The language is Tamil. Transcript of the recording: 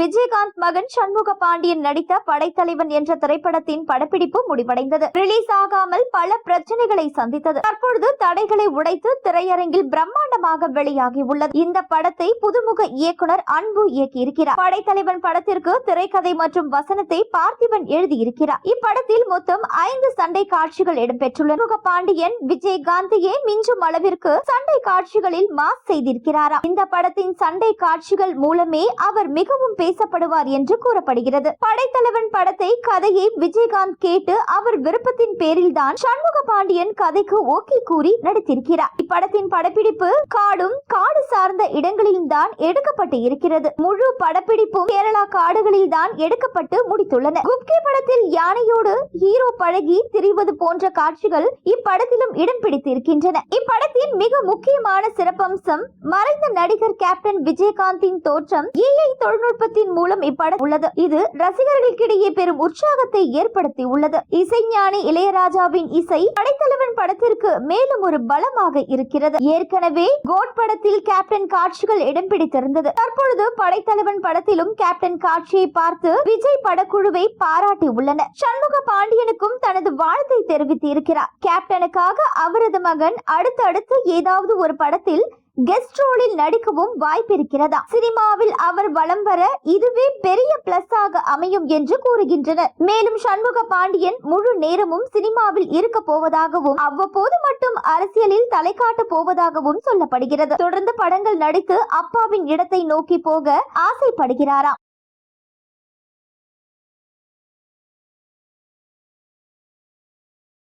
விஜயகாந்த் மகன் சண்முக பாண்டியன் நடித்த படைத்தலைவன் என்ற திரைப்படத்தின் படப்பிடிப்பு முடிவடைந்தது. ரிலீஸ் ஆகாமல் பல பிரச்சனைகளை சந்தித்தது. தற்பொழுது தடைகளை உடைத்து திரையரங்கில் பிரம்மாண்டமாக வெளியாகி உள்ளது இந்த படத்தை புதுமுக இயக்குனர் அன்பு இயக்கியிருக்கிறார். படைத்தலைவன் படத்திற்கு திரைக்கதை மற்றும் வசனத்தை பார்த்திபன் எழுதியிருக்கிறார். இப்படத்தில் மொத்தம் ஐந்து சண்டை காட்சிகள் இடம்பெற்றுள்ளன. சண்முக பாண்டியன் விஜயகாந்தையே மிஞ்சும் அளவிற்கு சண்டை காட்சிகளில் மாஸ் செய்திருக்கிறாராம் இந்த படத்தின் சண்டை காட்சிகள் மூலமே அவர் மிகவும் பேசப்படுவார் என்று கூறப்படுகிறது. படைத்தலைவன் படத்தை கதையை விஜயகாந்த் கேட்டு அவர் விருப்பத்தின் பேரில் தான் சண்முக பாண்டியன் கதைக்கு ஓகே கூறி நடித்திருக்கிறார். இப்படத்தின் படப்பிடிப்பு காடும் காடு சார்ந்த இடங்களில் தான் எடுக்கப்பட்டு இருக்கிறது. முழு படப்பிடிப்பும் கேரளா காடுகளில் தான் எடுக்கப்பட்டு முடித்துள்ளன. குப்கி படத்தில் யானையோடு ஹீரோ பழகி திரிவது போன்ற காட்சிகள் இப்படத்திலும் இடம் பிடித்திருக்கின்றன. இப்படத்தின் மிக முக்கியமான சிறப்பம்சம் மறைந்த நடிகர் கேப்டன் விஜயகாந்தின் தோற்றம் ஏஐ தொழில்நுட்பத்தின் மூலம் இப்படம் உள்ளது. இது ரசிகர்களுக்கிடையே பெரும் உற்சாகத்தை ஏற்படுத்தி உள்ளது இசைஞானி இளையராஜாவின் இசை படைத்தலைவன் படத்திற்கு மேலும் ஒரு பலமாக இருக்கிறது. ஏற்கனவே கோட் படத்தில் கேப்டன் காட்சிகள் இடம் பிடித்திருந்தது. தற்பொழுது படைத்தலைவன் படத்திலும் கேப்டன் காட்சியை பார்த்து விஜய் படக்குழுவை பாராட்டி உள்ளனர். சண்முக பாண்டியனுக்கும் தனது வாழ்த்தை தெரிவித்து இருக்கிறார். கேப்டனுக்காக அவரது மகன் அடுத்தடுத்து ஏதாவது ஒரு படத்தில் கெஸ்ட் ரோலில் நடிக்கவும் வாய்ப்பிருக்கிறதா? சினிமாவில் அவர் வலம் வர இதுவே பெரிய பிளஸ் ஆக அமையும் என்று கூறுகின்றனர். மேலும் சண்முக பாண்டியன் முழு நேரமும் சினிமாவில் இருக்க போவதாகவும் அவ்வப்போது மட்டும் அரசியலில் தலை காட்ட போவதாகவும் சொல்லப்படுகிறது. தொடர்ந்து படங்கள் நடித்து அப்பாவின் இடத்தை நோக்கி போக ஆசைப்படுகிறாராம்